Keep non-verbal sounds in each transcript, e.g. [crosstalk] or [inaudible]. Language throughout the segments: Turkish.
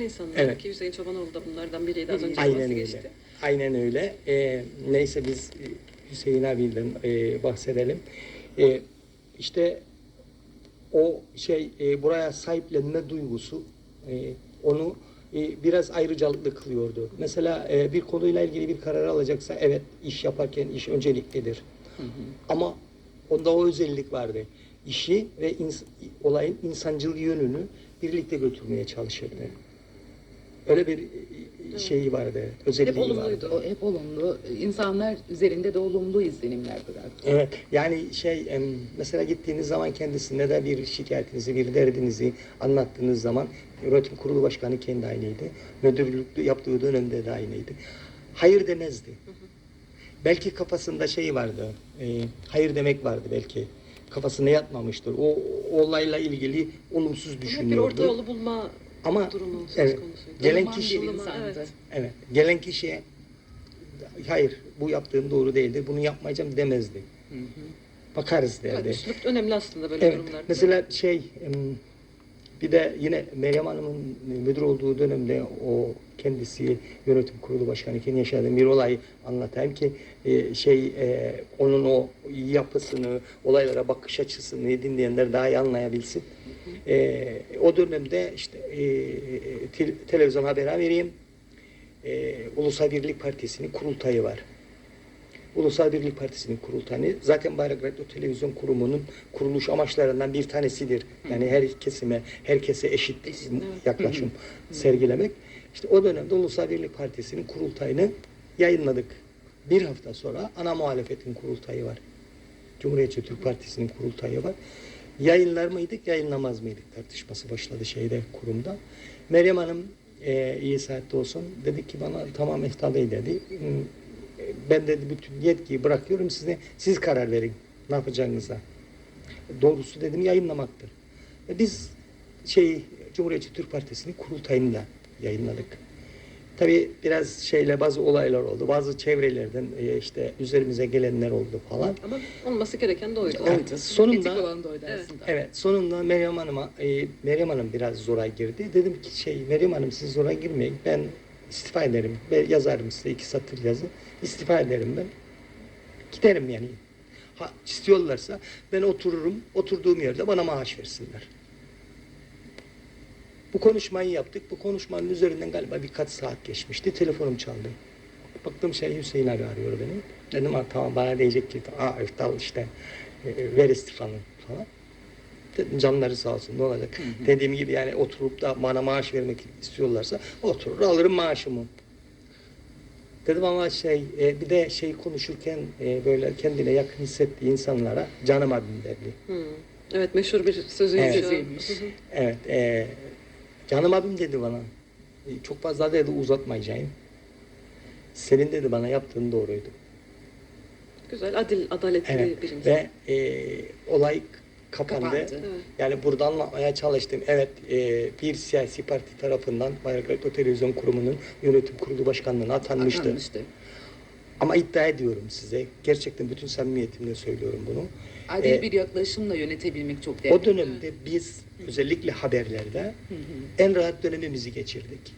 insanlar Evet. ki Hüseyin Çobanoğlu da bunlardan biriydi. Az önce Aynen öyle. geçti. Aynen öyle. Ee, neyse biz e, Hüseyin abiyle e, bahsedelim. E, işte o şey e, buraya sahiplenme duygusu e, onu e, biraz ayrıcalıklı kılıyordu. Mesela e, bir konuyla ilgili bir karar alacaksa evet iş yaparken iş önceliklidir. Ama onda o özellik vardı. İşi ve ins- olayın insancıl yönünü birlikte götürmeye çalışırdı. Öyle bir e, şeyi vardı, özelliği Hep olumluydu. vardı. Hep olumlu. İnsanlar üzerinde de olumlu izlenimler bıraktı. Evet, yani şey mesela gittiğiniz zaman kendisine de bir şikayetinizi, bir derdinizi anlattığınız zaman yönetim kurulu başkanı kendi aynıydı. Müdürlük yaptığı dönemde de aynıydı. Hayır demezdi. Belki kafasında şey vardı, e, hayır demek vardı belki. Kafasına yatmamıştır. O, o olayla ilgili olumsuz Hep bir düşünüyordu. orta yolu bulma Ama evet, gelen kişi. Evet. Evet. Gelen kişiye hayır bu yaptığım doğru değildir. Bunu yapmayacağım demezdi. Bakarız Evet, derdi. üslup önemli aslında böyle Evet. durumlarda. Mesela şey bir de yine Meryem Hanım'ın müdür olduğu dönemde o kendisi yönetim kurulu başkanıyken yaşadığım bir olayı anlatayım ki e, şey e, onun o yapısını, olaylara bakış açısını dinleyenler daha iyi anlayabilsin. E, o dönemde işte e, te- televizyon haberi vereyim. E, Ulusal Birlik Partisi'nin kurultayı var. Ulusal Birlik Partisi'nin kurultayı zaten Bayrak Radyo Televizyon Kurumu'nun kuruluş amaçlarından bir tanesidir. Yani her kesime, herkese eşit, Eşit, evet. [laughs] yaklaşım [laughs] sergilemek. İşte o dönemde Ulusal Birlik Partisi'nin kurultayını yayınladık. Bir hafta sonra ana muhalefetin kurultayı var. Cumhuriyetçi Türk Partisi'nin kurultayı var. Yayınlar mıydık, yayınlamaz mıydık tartışması başladı şeyde kurumda. Meryem Hanım e, iyi saatte olsun dedi ki bana tamam Eftal Bey dedi. "Hmm, Ben dedi bütün yetkiyi bırakıyorum size. Siz karar verin ne yapacağınıza. Doğrusu dedim yayınlamaktır. E, biz şey Cumhuriyetçi Türk Partisi'nin kurultayını da yayınladık. Tabii biraz şeyle bazı olaylar oldu. Bazı çevrelerden e, işte üzerimize gelenler oldu falan. Ama olması gereken de oydu. Evet. Sonunda- Etik olan da oydu Evet. aslında. Evet, sonunda Meryem Hanım'a, e, Meryem Hanım biraz zora girdi. Dedim ki şey, Meryem Hanım siz zora girmeyin. Ben istifa ederim. Ben yazarım size iki satır yazı. İstifa ederim ben. Giderim yani. Ha, istiyorlarsa ben otururum. Oturduğum yerde bana maaş versinler. Bu konuşmayı yaptık. Bu konuşmanın üzerinden galiba birkaç saat geçmişti. Telefonum çaldı. Baktım şey Hüseyin abi arıyor beni. Dedim ha, tamam bana diyecek ki aa al işte e, ver istifanı falan. Dedim canları sağ olsun ne olacak. Dediğim gibi yani oturup da bana maaş vermek istiyorlarsa oturur alırım maaşımı. Dedim ama şey e, bir de şey konuşurken e, böyle kendine yakın hissettiği insanlara canım abim derdi. Hı. Evet meşhur bir sözüymüş. Evet. Sözüymüş. Evet, e, canım abim dedi bana. E, çok fazla dedi uzatmayacağım. Senin dedi bana yaptığın doğruydu. Güzel, adil, adaletli Evet. bir insan. Ve e, olay kapandı. Kapandı. Evet. Yani burada anlatmaya çalıştım. Evet, e, bir siyasi parti tarafından Bayrak Radyo Televizyon Kurumu'nun yönetim kurulu başkanlığına atanmıştı. Atanmıştı. Ama iddia ediyorum size, gerçekten bütün samimiyetimle söylüyorum bunu. Adil E, bir yaklaşımla yönetebilmek çok değerli. O dönemde biz özellikle haberlerde en rahat dönemimizi geçirdik.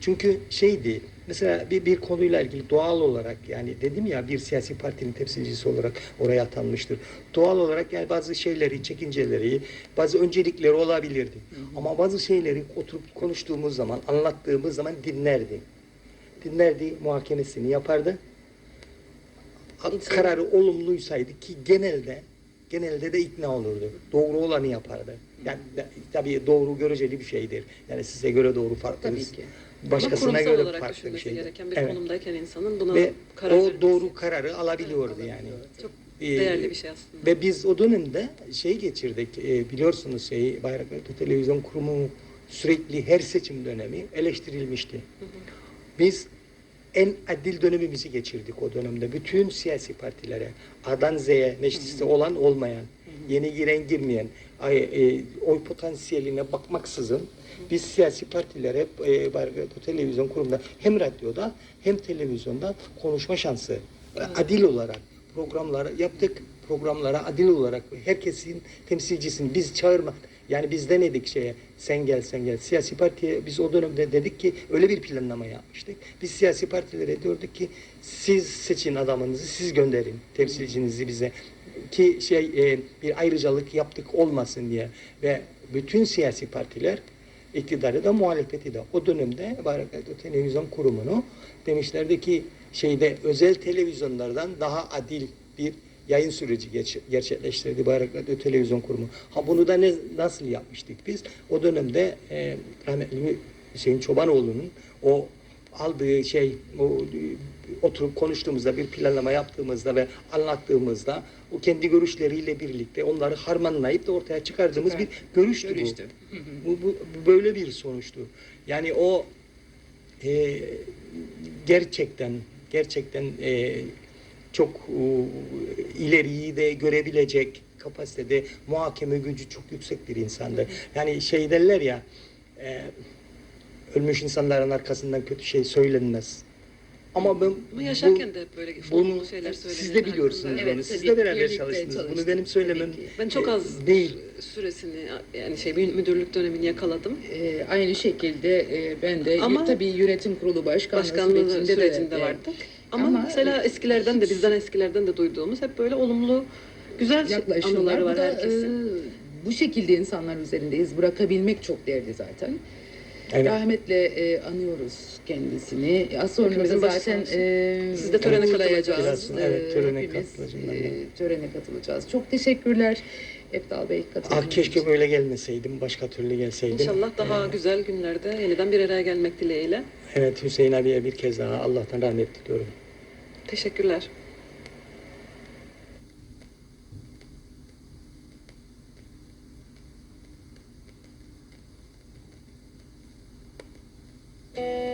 Çünkü şeydi, mesela bir, bir konuyla ilgili doğal olarak yani dedim ya bir siyasi partinin temsilcisi olarak oraya atanmıştır. Doğal olarak yani bazı şeyleri, çekinceleri, bazı öncelikleri olabilirdi. Ama bazı şeyleri oturup konuştuğumuz zaman, anlattığımız zaman dinlerdi. Dinlerdi, muhakemesini yapardı. İnsan- Kararı olumluysaydı ki genelde genelde de ikna olurdu. Doğru olanı yapardı. Yani tabii doğru göreceli bir şeydir. Yani size göre doğru farklı. Tabii ki. Başkasına Ama göre olarak farklı bir şeydir. gereken bir Evet. konumdayken insanın buna Ve karar o vermesi. doğru kararı alabiliyordu yani. Çok Ee, değerli bir şey aslında. Ve biz o dönemde şey geçirdik. e, biliyorsunuz şey Bayrak Radyo Televizyon Kurumu sürekli her seçim dönemi eleştirilmişti. Biz en adil dönemimizi geçirdik o dönemde. Bütün siyasi partilere, A'dan Z'ye, mecliste olan olmayan, yeni giren girmeyen, e, oy potansiyeline bakmaksızın biz siyasi partilere Radyo Televizyon Kurumu'nda hem radyoda hem televizyonda konuşma şansı e, adil olarak programları yaptık. Programlara adil olarak herkesin temsilcisini biz çağırma Yani biz denedik şeye sen gel sen gel. Siyasi partiye biz o dönemde dedik ki öyle bir planlama yapmıştık. Biz siyasi partilere diyorduk ki siz seçin adamınızı siz gönderin temsilcinizi bize ki şey e, bir ayrıcalık yaptık olmasın diye ve bütün siyasi partiler iktidarı da muhalefeti de o dönemde Barakat Televizyon Kurumu'nu demişlerdi ki şeyde özel televizyonlardan daha adil bir yayın süreci geç- gerçekleştirdi Bayraktar Televizyon Kurumu. Ha bunu da ne, nasıl yapmıştık biz? O dönemde e, rahmetli Hüseyin Çobanoğlu'nun o aldığı şey o oturup konuştuğumuzda bir planlama yaptığımızda ve anlattığımızda o kendi görüşleriyle birlikte onları harmanlayıp da ortaya çıkardığımız Çıkar- bir görüştü, bu. Görüştü. Bu, bu, bu böyle bir sonuçtu. Yani o e, gerçekten gerçekten e, çok e, ileriyi de görebilecek kapasitede muhakeme gücü çok yüksek bir insandı. Yani şey derler ya e, ölmüş insanların arkasından kötü şey söylenmez. Ama ben Ama yaşarken bu- de böyle bunu şeyler söyleniyor. siz de biliyorsunuz. Evet, bunu. Siz de beraber çalıştınız. Bunu çalıştık, benim söylemem. Ben çok e, az değil. süresini yani şey müdürlük dönemini yakaladım. Ee, aynı şekilde e, ben de Ama- tabii yönetim kurulu başkanlığı, Başkanlığı sürecinde, sürecinde, de, vardık. Ama, Ama- mesela eskilerden de bizden eskilerden de duyduğumuz hep böyle olumlu güzel anıları Bu var da, herkesin. e, bu şekilde insanlar üzerinde iz bırakabilmek çok değerli zaten. Evet. Rahmetle e, anıyoruz kendisini. Az sonra da zaten e, Siz de törene katılacağız. Biraz, evet, törene hepimiz, katılacağım e, törene katılacağız. Çok teşekkürler Eftal Bey katıldığınız Ah keşke için. böyle gelmeseydim, başka türlü gelseydim. İnşallah daha güzel günlerde yeniden bir araya gelmek dileğiyle. Evet Hüseyin abiye bir kez daha Allah'tan rahmet diliyorum. Teşekkürler. Bülbülüm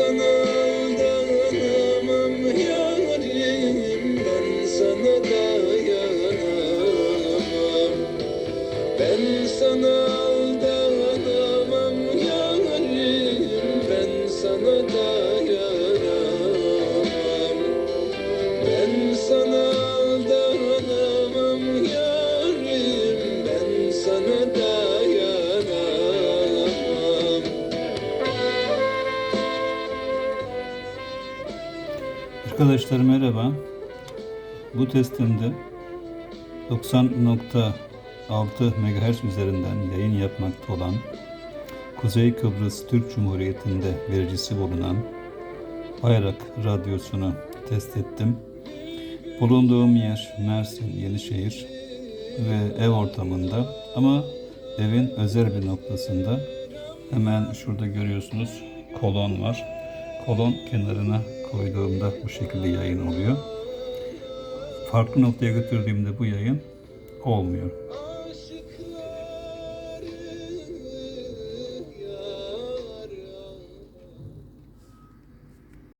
sana Arkadaşlar merhaba. Bu testimde 90.6 MHz üzerinden yayın yapmakta olan Kuzey Kıbrıs Türk Cumhuriyeti'nde vericisi bulunan Bayrak Radyosu'nu test ettim. Bulunduğum yer Mersin, Yenişehir ve ev ortamında ama evin özel bir noktasında hemen şurada görüyorsunuz kolon var. Kolon kenarına koyduğumda bu şekilde yayın oluyor. Farklı noktaya götürdüğümde bu yayın olmuyor.